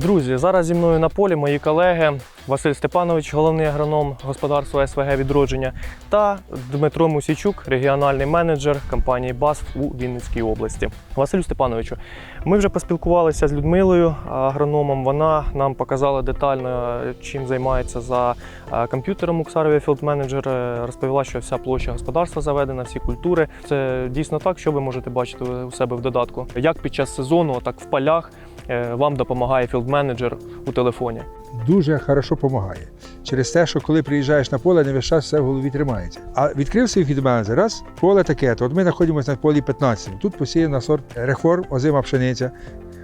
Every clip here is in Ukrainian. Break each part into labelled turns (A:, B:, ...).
A: Друзі, зараз зі мною на полі мої колеги Василь Степанович, головний агроном господарства СВГ відродження, та Дмитро Мусічук, регіональний менеджер компанії БАСФ у Вінницькій області. Василю Степановичу, ми вже поспілкувалися з Людмилою, агрономом. Вона нам показала детально, чим займається за комп'ютером у Ксарові Field Manager. Е, Розповіла, що вся площа господарства заведена, всі культури. Це дійсно так, що ви можете бачити у себе в додатку. Як під час сезону, так в полях е, вам допомагає філд-менеджер у телефоні.
B: Дуже хорошо допомагає. Через те, що коли приїжджаєш на поле, не весь час все в голові тримається. А відкрив свій фідменеджер, раз, поле таке, то от ми знаходимося на полі 15. Тут посіяна сорт реформ, озима пшениця.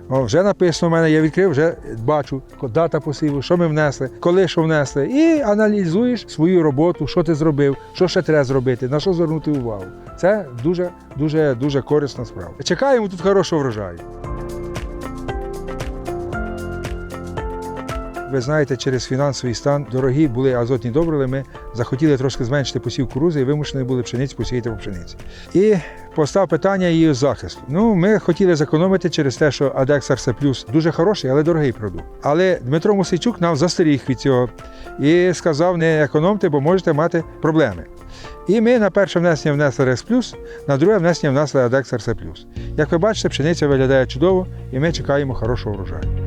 B: О, вже написано в мене, я відкрив, вже бачу дата посіву, що ми внесли, коли що внесли. І аналізуєш свою роботу, що ти зробив, що ще треба зробити, на що звернути увагу. Це дуже, дуже, дуже корисна справа. Чекаємо тут хорошого врожаю. Ви знаєте, через фінансовий стан дорогі були азотні добрили. Ми захотіли трошки зменшити посів кукурузи і вимушені були пшеницю посіяти по пшениці. І постав питання її захисту. Ну, ми хотіли зекономити через те, що Adex RC Plus дуже хороший, але дорогий продукт. Але Дмитро Мусичук нам застеріг від цього і сказав: не економте, бо можете мати проблеми. І ми на перше внесення внесли RS Plus, на друге внесення внесли Adex RC Plus. Як ви бачите, пшениця виглядає чудово, і ми чекаємо хорошого врожаю.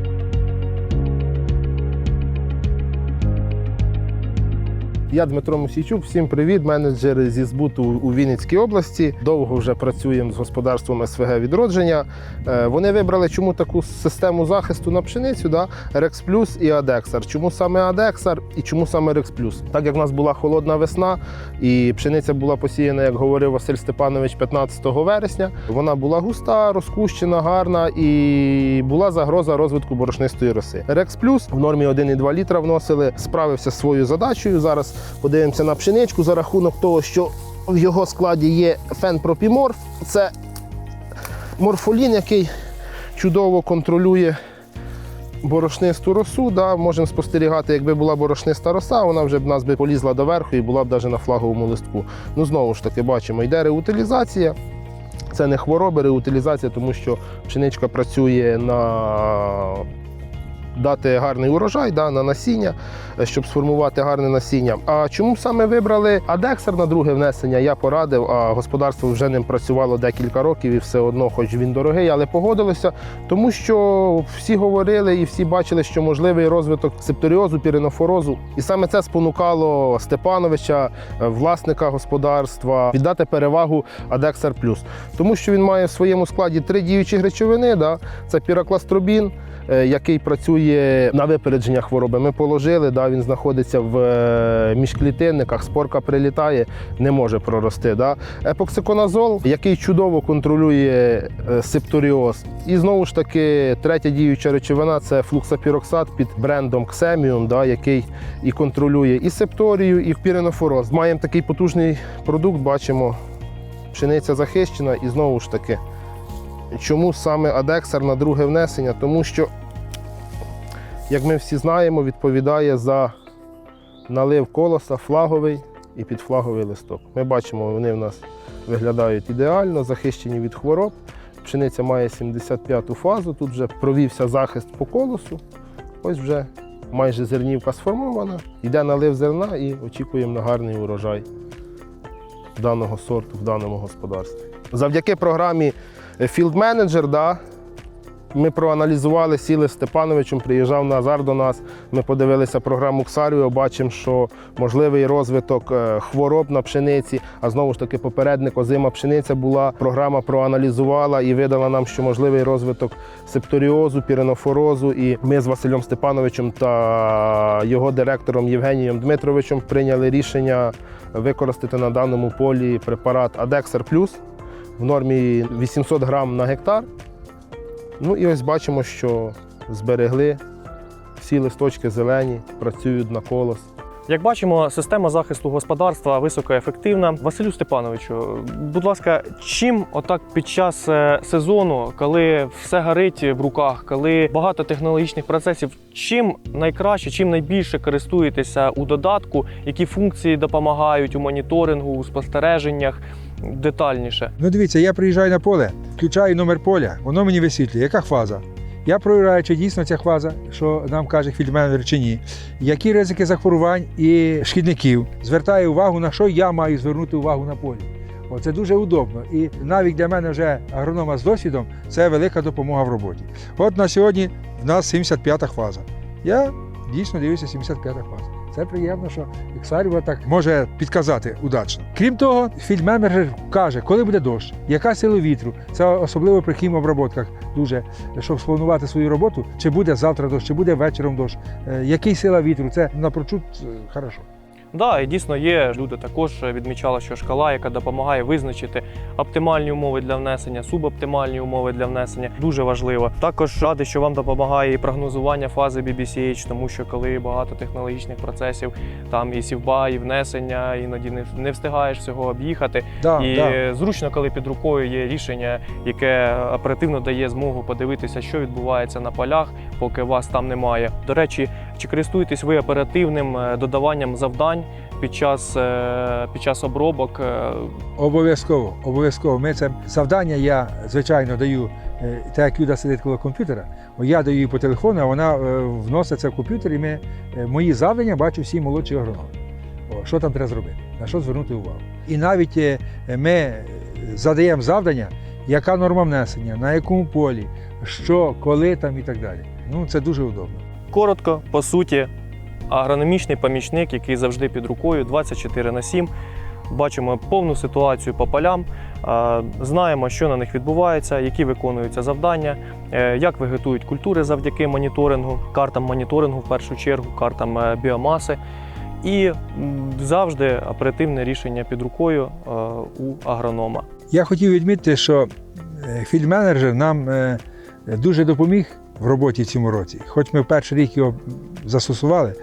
C: Я Дмитро Мусійчук, всім привіт, менеджер зі збуту у Вінницькій області. Довго вже працюємо з господарством СВГ відродження. Е, Вони вибрали чому таку систему захисту на пшеницю, да? Rex Plus і Adexar. Чому саме Adexar і чому саме Rex Plus? Так як в нас була холодна весна і пшениця була посіяна, як говорив Василь Степанович, 15 вересня. Вона була густа, розкущена, гарна і була загроза розвитку борошнистої роси. Rex Plus в нормі 1,2 літра вносили, справився з своєю задачею. Зараз подивимося на пшеничку за рахунок того, що в його складі є фенпропіморф. Це морфолін, який чудово контролює борошнисту росу. Да, можемо спостерігати, якби була борошниста роса, вона вже б нас би полізла доверху і була б навіть на флаговому листку. Ну, знову ж таки, бачимо, йде реутилізація. Це не хвороби, реутилізація, тому що пшеничка працює на дати гарний урожай да, на насіння, е, щоб сформувати гарне насіння. А чому саме вибрали Адексер на друге внесення? Я порадив, а господарство вже ним працювало декілька років і все одно, хоч він дорогий, але погодилося, тому що всі говорили і всі бачили, що можливий розвиток септоріозу, піренофорозу. І саме це спонукало Степановича, е, власника господарства, віддати перевагу Адексер Плюс, тому що він має в своєму складі три діючі речовини. Да? Це піракластробін, е, який працює на випередження хвороби. Ми положили, да, він знаходиться в е, міжклітинниках, спорка прилітає, не може прорости. Да. Епоксиконазол, який чудово контролює е, септоріоз. І знову ж таки, третя діюча речовина це флуксапіроксат під брендом Xemium, да, який і контролює і септорію, і піренофороз. Маємо такий потужний продукт, бачимо, пшениця захищена і знову ж таки. Чому саме Адексар на друге внесення? Тому що як ми всі знаємо, відповідає за налив колоса флаговий і підфлаговий листок. Ми бачимо, вони в нас виглядають ідеально, захищені від хвороб. Пшениця має 75-ту фазу, тут вже провівся захист по колосу. Ось вже майже зернівка сформована, йде налив зерна і очікуємо на гарний урожай даного сорту в даному господарстві. Завдяки програмі Field Manager, да, ми проаналізували, сіли з Степановичем, приїжджав Назар до нас. Ми подивилися програму Ксаріо, бачимо, що можливий розвиток е, хвороб на пшениці, а знову ж таки попередник озима пшениця була. Програма проаналізувала і видала нам, що можливий розвиток септоріозу, піренофорозу. І ми з Василем Степановичем та його директором Євгенієм Дмитровичем прийняли рішення використати на даному полі препарат Адексер Плюс в нормі 800 грам на гектар. Ну і ось бачимо, що зберегли всі листочки зелені, працюють на колос.
A: Як бачимо, система захисту господарства високоефективна. Василю Степановичу, будь ласка, чим отак під час е, сезону, коли все горить в руках, коли багато технологічних процесів, чим найкраще, чим найбільше користуєтеся у додатку, які функції допомагають у моніторингу, у спостереженнях детальніше?
B: Ну дивіться, я приїжджаю на поле, включаю номер поля, воно мені висвітлює, яка фаза. Я провіряю, чи дійсно ця фаза, що нам каже фільдменеджер, чи ні. Які ризики захворювань і шкідників. Звертаю увагу, на що я маю звернути увагу на полі. Це дуже удобно. І навіть для мене вже агронома з досвідом це велика допомога в роботі. От на сьогодні в нас 75-та фаза. Я дійсно дивлюся 75-та фаза. Це приємно, що Ексаріва так може підказати удачно. Крім того, фільдменеджер каже, коли буде дощ, яка сила вітру. Це особливо при хімобработках дуже, щоб спланувати свою роботу, чи буде завтра дощ, чи буде вечором дощ, е, який сила вітру. Це напрочуд е, хорошо.
A: Да, і дійсно є люди також відмічали, що шкала, яка допомагає визначити оптимальні умови для внесення, субоптимальні умови для внесення, дуже важливо. Також радий, що вам допомагає і прогнозування фази BBCH, тому що коли багато технологічних процесів, там і сівба, і внесення, іноді не, не встигаєш всього об'їхати.
B: Да,
A: і
B: да.
A: зручно, коли під рукою є рішення, яке оперативно дає змогу подивитися, що відбувається на полях, поки вас там немає. До речі, чи користуєтесь ви оперативним е, додаванням завдань під час, е, під час обробок? Е,
B: Обов'язково, обов'язково. Ми це завдання я, звичайно, даю, так як Юда сидить коло комп'ютера, я даю їй по телефону, а вона вносить це в комп'ютер, і ми, мої завдання бачу всі молодші агрономи. Що там треба зробити, на що звернути увагу. І навіть ми задаємо завдання, яка норма внесення, на якому полі, що, коли там і так далі. Ну, це дуже удобно.
A: Коротко, по суті, агрономічний помічник, який завжди під рукою 24 на 7. Бачимо повну ситуацію по полям, знаємо, що на них відбувається, які виконуються завдання, е, як вегетують культури завдяки моніторингу, картам моніторингу в першу чергу, картам е, біомаси. І завжди оперативне рішення під рукою е, у агронома.
B: Я хотів відмітити, що е, фільдменеджер нам дуже допоміг в роботі в цьому році. Хоч ми перший рік його застосували,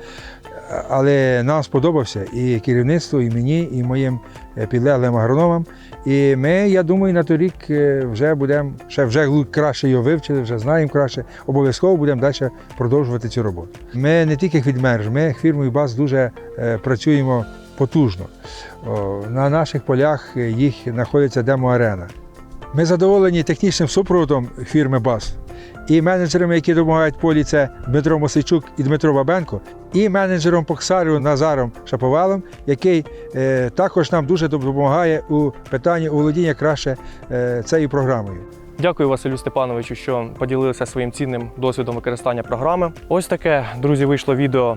B: але нам сподобався і керівництву, і мені, і моїм е, підлеглим агрономам. І ми, я думаю, на той рік е, вже будемо ще вже краще його вивчили, вже знаємо краще. Обов'язково будемо далі продовжувати цю роботу. Ми не тільки фільдменеджер, ми фірмою БАС дуже е, працюємо потужно. На наших полях їх знаходиться демо-арена. Ми задоволені технічним супроводом фірми БАС і менеджерами, які допомагають полі, це Дмитро Мосичук і Дмитро Бабенко, і менеджером Поксарю Назаром Шаповалом, який е, також нам дуже допомагає у питанні володіння краще е, цією програмою.
A: Дякую Василю Степановичу, що поділилися своїм цінним досвідом використання програми. Ось таке, друзі, вийшло відео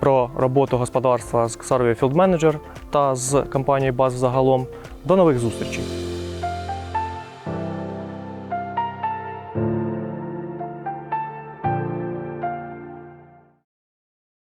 A: про роботу господарства з Ксарові Manager та з компанією БАЗ загалом. До нових зустрічей!